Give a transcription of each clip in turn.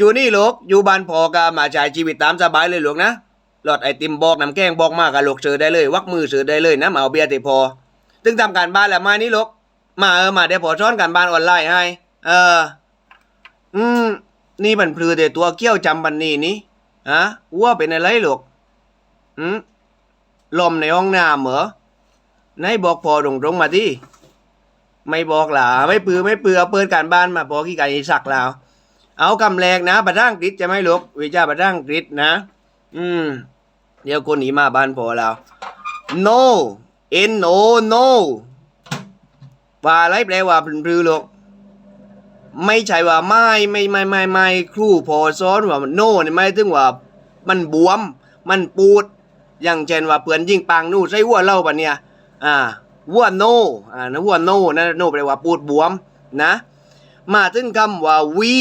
จูนี่ลูกอยู่บ้านพอก็มาใช้ชีวิตตามสบายเลยลูกนะหลอดไอติมบอกน้ำแกงบอกมากกับลูกเสือได้เลย วักมือเสือได้เลยนะมาเอาเบียร์ติพอตึงทำการบ้านแล้วมานี่ลูกมาเออมาเดี๋ยวพอช้อนการบ้านออนไลน์ให้เออ อืม นี่มันพลือแต่ตัวเกี้ยวจำบันนี่นี่ฮะวัวเป็นอะไรลูกอืมลมในห้องน้ำเหรอไหนบอกพอตรงๆมาที่ไม่บอกหล่ะไม่ปือไม่เปือเปิดการบ้านมาพอขี้ไก่สักแล้ว เอาคำแรกนะภาษาอังกฤษจะไม่ลูกวิชาภาษาอังกฤษนะ อืม เดี๋ยวคนหนีมาบ้านพอแล้ว no n o no ว่าอะไรแปลว่าพลือลูกไม่ใช่ว่าไม่ไม่ไม่ไม่ไม่ครูพอสอนว่าโน่นี่ไม่ถึงว่า มันบวม มันปูด อย่างเช่นว่าเปื่อนยิ่งปางนู่ใส่หัวเล่าปะเนี่ย อ่าหัวโนอ่านะหัวโนนะโนแปลว่าปูดบวมนะ มาถึงคำว่าวี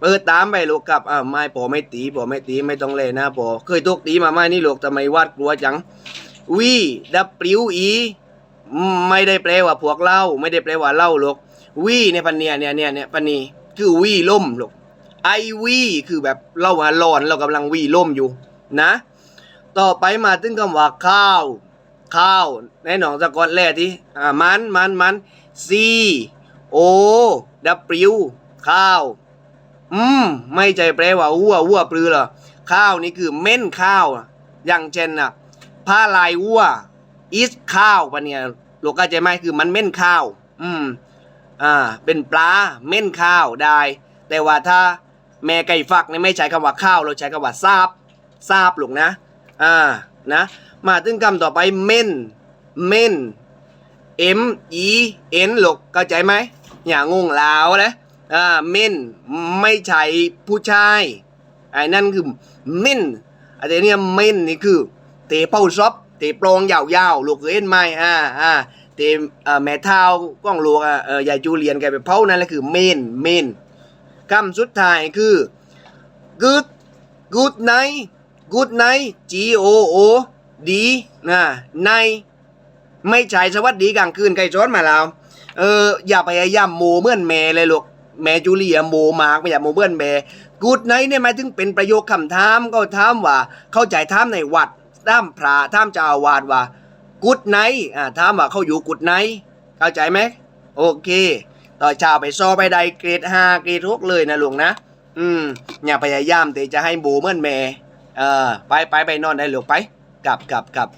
เปิดตามไปลูกครับอ่าไม่พอไม่ตีพอไม่ตีไม่ต้องเลยนะพอเคยตกตีมาไม่นี่ลูกทำไมวาดกลัวจังวีดับปลิวอีไม่ได้แปลว่าพวกเล่าไม่ได้แปลว่าเล่าลูกวีเนี่ยพันเนี่ยเนี่ยเนี่ยเนี่ยพันนีคือวีล่มลูกไอวีคือแบบเราหาร้อนเรากำลังวีล่มอยู่นะ ต่อไปมาถึงคำว่าข้าว ข้าวในหนองสะกอนแรกที่อ่ามันมันมันซีโอดับปลิวข้าว อืม ไม่ใจแปลว่าวัววัวปลือเหรอข้าวนี่คือเม่นข้าว อย่างเช่นน่ะผ้าลายวัวอีสข้าวปะเนี่ยลูกเข้าใจไหมคือมันเม่นข้าว อืม อ่า เป็นปลาเม่นข้าวได้ แต่ว่าถ้าแม่ไก่ฟักนี่ไม่ใช้คำว่าข้าว เราใช้คำว่าซาบซาบลูกนะ อ่า นะ มาถึงคำต่อไปเม่น เม่น M E N ลูกเข้าใจไหมอย่างงแล้วนะ อ่าเม่นไม่ใช่ผู้ชายไอ้นั่นคือเม่นอันนี้เนี่ยเม่นนี่คือ เตะเป้าซอบเตะโปรงยาวๆลูกเคยเห็นไหมอ่าอ่าเตมเอ่อแม่เท้ากล้องลูกอะเอยายจูเลียนแกไปเผานั่นแหละคือเมนเมนคำสุดท้ายคือ good good night good night G O O D นะในไม่ใช่สวัสดีกลางคืนใครสอนมาแล้ว เอออย่าพยายามโมเมือนแม่เลยลูก แม่จูเลียโมมากไม่อย่โมเหมือนแม่ good night เนี่ยหมายถึงเป็นประโยคคำถามก็ถามว่า เข้าใจถามในวัดถามพระถามเจ้าอาวาสว่ากุดไนท์อ่าถามว่าเขาอยู่กุดไนท์เข้าใจไหมโอเค ต่อเช้าไปซอไปได้เกรดห้าเกรดหกเลยนะลุงนะ อืมอย่าพยายามแต่จะให้โบเหมือนแม่เออไปไปไปนอนได้หลูกไปกลับกลับกลับ